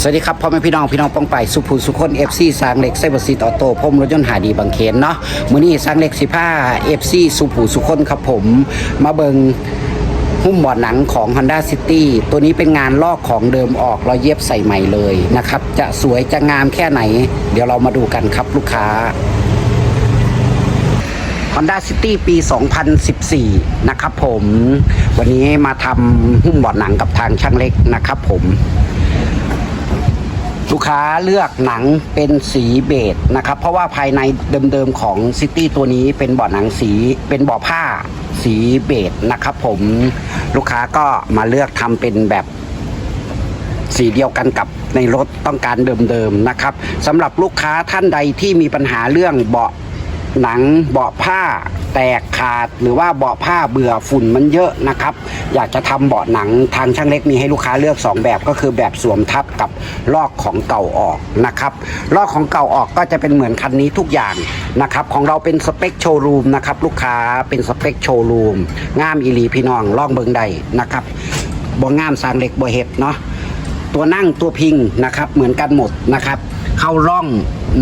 สวัสดีครับพ่อแม่พี่น้องพี่น้องป้องไปสุภูสุคนเอฟซีสร้างเหล็กไซเบอร์ซีต่อโตพมรถยนต์หาดีบางเขนเนาะมื้อนี้สร้างเหล็กสิผ้าเอฟซีสุภูสุคนครับผมมาเบิงหุ้มบอดหนังของ Honda City ตัวนี้เป็นงานลอกของเดิมออกเราเย็บใส่ใหม่เลยนะครับ จะสวยจะงามแค่ไหน เดี๋ยวเรามาดูกันครับลูกค้า Honda City ปี 2014 นะครับผม วันนี้มาทำหุ้มบอดหนังกับทางช่างเล็กนะครับผม ลูกค้าเลือกหนังเป็นสีเบจนะครับ เพราะว่าภายในเดิมๆของซิตี้ตัวนี้เป็นเบาะหนังสี เป็นเบาะผ้าสีเบจนะครับ ผมลูกค้าก็มาเลือกทำเป็นแบบสีเดียวกันกับในรถต้องการเดิมๆนะครับสำหรับลูกค้าท่านใดที่มีปัญหาเรื่องเบาะ หนังเบาะผ้าแตกขาดหรือว่าเบาะผ้าเบื่อฝุ่นมันเยอะนะครับ อยากจะทำเบาะหนังทางช่างเล็กมีให้ลูกค้าเลือก 2 แบบก็คือแบบสวมทับกับลอกของเก่าออกนะครับลอกของเก่าออกก็จะเป็นเหมือนคันนี้ทุกอย่างนะครับของเราเป็นสเปคโชว์รูมนะครับลูกค้าเป็นสเปคโชว์รูมงามอีลีพี่น้องลองเบิงใดนะครับบ่งามสร้างเล็กบ่เห็ดเนาะตัวนั่งตัวพิงนะครับเหมือนกันหมดนะครับ เข้าร่อง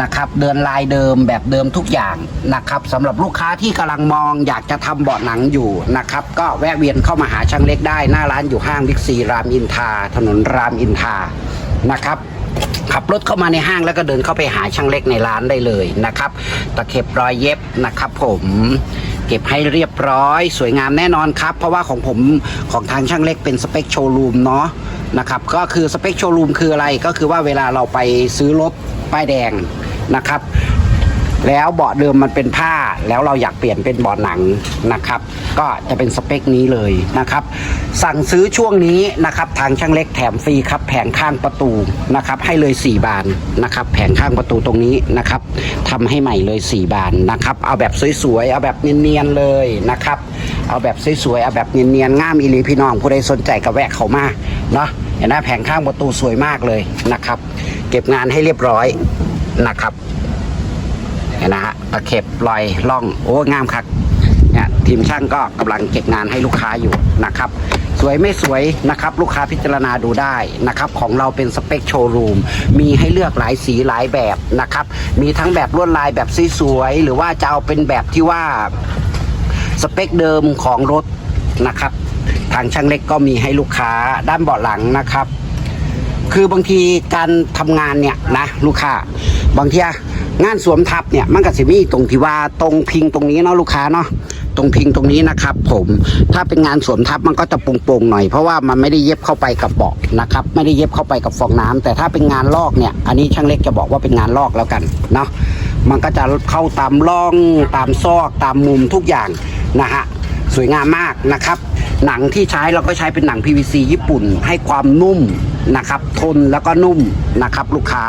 นะครับ เดินลายเดิมแบบเดิมทุกอย่างนะครับสำหรับลูกค้าที่กำลังมองอยากจะทำเบาะหนังอยู่นะครับ ก็แวะเวียนเข้ามาหาช่างเล็กได้ หน้าร้านอยู่ห้างบิ๊กซีรามอินทราถนนรามอินทรานะครับขับรถเข้ามาในห้างแล้วก็เดินเข้าไปหาช่างเล็กในร้านได้เลยนะครับ ตะเข็บรอยเย็บนะครับผม เก็บให้เรียบร้อย สวยงามแน่นอนครับ เพราะว่าของผมของทางช่างเล็กเป็นสเปคโชว์รูมเนาะนะครับก็คือสเปคโชว์รูมคืออะไรก็คือว่าเวลาเราไปซื้อรถป้ายแดงนะครับ แล้วเบาะเดิมมันเป็นผ้า แล้วเราอยากเปลี่ยนเป็นเบาะหนังนะครับ ก็จะเป็นสเปคนี้เลยนะครับ สั่งซื้อช่วงนี้นะครับทางช่างเล็กแถมฟรีครับแผงข้างประตูนะครับให้เลย 4 บานนะครับแผงข้างประตูตรงนี้นะครับทำให้ใหม่เลย 4 บานนะครับเอาแบบสวยๆเอาแบบเนียนๆเลยนะครับเอาแบบสวยๆเอาแบบเนียนๆง่ามอีหลีพี่น้องผู้ใดสนใจก็แวะเข้ามาเนาะเห็นไหมแผงข้างประตูสวยมากเลยนะครับ เก็บงานให้เรียบร้อยนะครับ เห็นนะฮะตะเข็บรอยล่องโอ้งามคักเนี่ยทีมช่างก็กำลังเก็บงานให้ลูกค้าอยู่นะครับ สวยไม่สวยนะครับ ลูกค้าพิจารณาดูได้นะครับ ของเราเป็นสเปคโชว์รูมมีให้เลือกหลายสีหลายแบบนะครับ มีทั้งแบบลวดลายแบบสวยๆหรือว่าจะเอาเป็นแบบที่ว่าสเปคเดิมของรถนะครับ ทางช่างเล็กก็มีให้ลูกค้าด้านเบาะหลังนะครับ คือบางทีการทำงานเนี่ยนะลูกค้าบางทีอะ งานสวมทับเนี่ยมันก็จะมีตรงที่ว่าตรงพิงตรงนี้เนาะลูกค้าเนาะตรงพิงตรงนี้นะครับ ผมถ้าเป็นงานสวมทับมันก็จะโปร่งๆหน่อยเพราะว่ามันไม่ได้เย็บเข้าไปกับเบาะนะครับ ไม่ได้เย็บเข้าไปกับฟองน้ำแต่ถ้าเป็นงานลอกเนี่ย อันนี้ช่างเล็กจะบอกว่าเป็นงานลอกแล้วกันเนาะมันก็จะเข้าตามร่องตามซอกตามมุมทุกอย่างนะฮะสวยงามมากนะครับ หนังที่ใช้เราก็ใช้เป็นหนัง PVC ญี่ปุ่นให้ความนุ่มนะครับ ทนแล้วก็นุ่มนะครับ ลูกค้า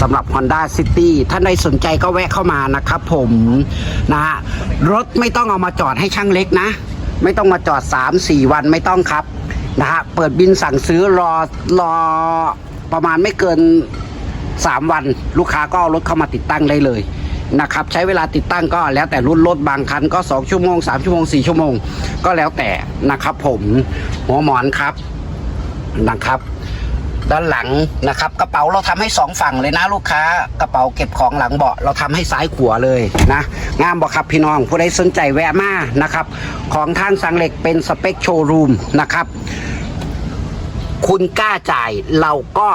สำหรับ Honda City ท่านใดสนใจก็แวะเข้ามานะครับผมนะฮะรถไม่ต้องเอามาจอดให้ช่างเล็กนะ ไม่ต้องมาจอด 3-4 วันไม่ต้องครับนะฮะเปิดบินสั่งซื้อรอรอประมาณไม่เกิน 3 วัน ลูกค้าก็เอารถเข้ามาติดตั้งได้เลย นะครับใช้เวลาติดตั้งก็แล้วแต่รุ่นรถบางคันก็ 2 ชั่วโมง 3 ชั่วโมง 4 ชั่วโมง ก็แล้วแต่นะครับผมหัวหมอนครับนะครับ ด้านหลังนะครับ กระเป๋าเราทำให้สองฝั่งเลยนะลูกค้ากระเป๋าเก็บของหลังเบาะเราทำให้ซ้ายขวาเลยนะงามบ่ครับพี่น้องผู้ใดสนใจแวะมานะครับ ของทางสังเหล็กเป็นสเปคโชว์รูมนะครับคุณกล้าจ่ายเราก็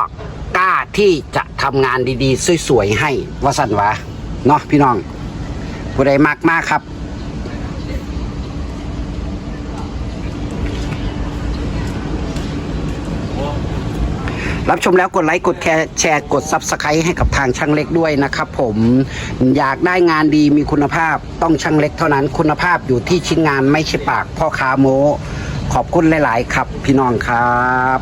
กล้าที่จะทำงานดีๆ สวยๆ ให้วสันวะ เนาะพี่น้อง ผู้ใดมากมากครับ รับชมแล้วกดไลค์กดแชร์กด Subscribe ให้กับทางช่างเล็กด้วยนะครับผมอยากได้งานดีมีคุณภาพต้องช่างเล็กเท่านั้นคุณภาพอยู่ที่ชิ้นงานไม่ใช่ปากพ่อค้าโมขอบคุณหลาย ๆ ครับพี่น้องครับ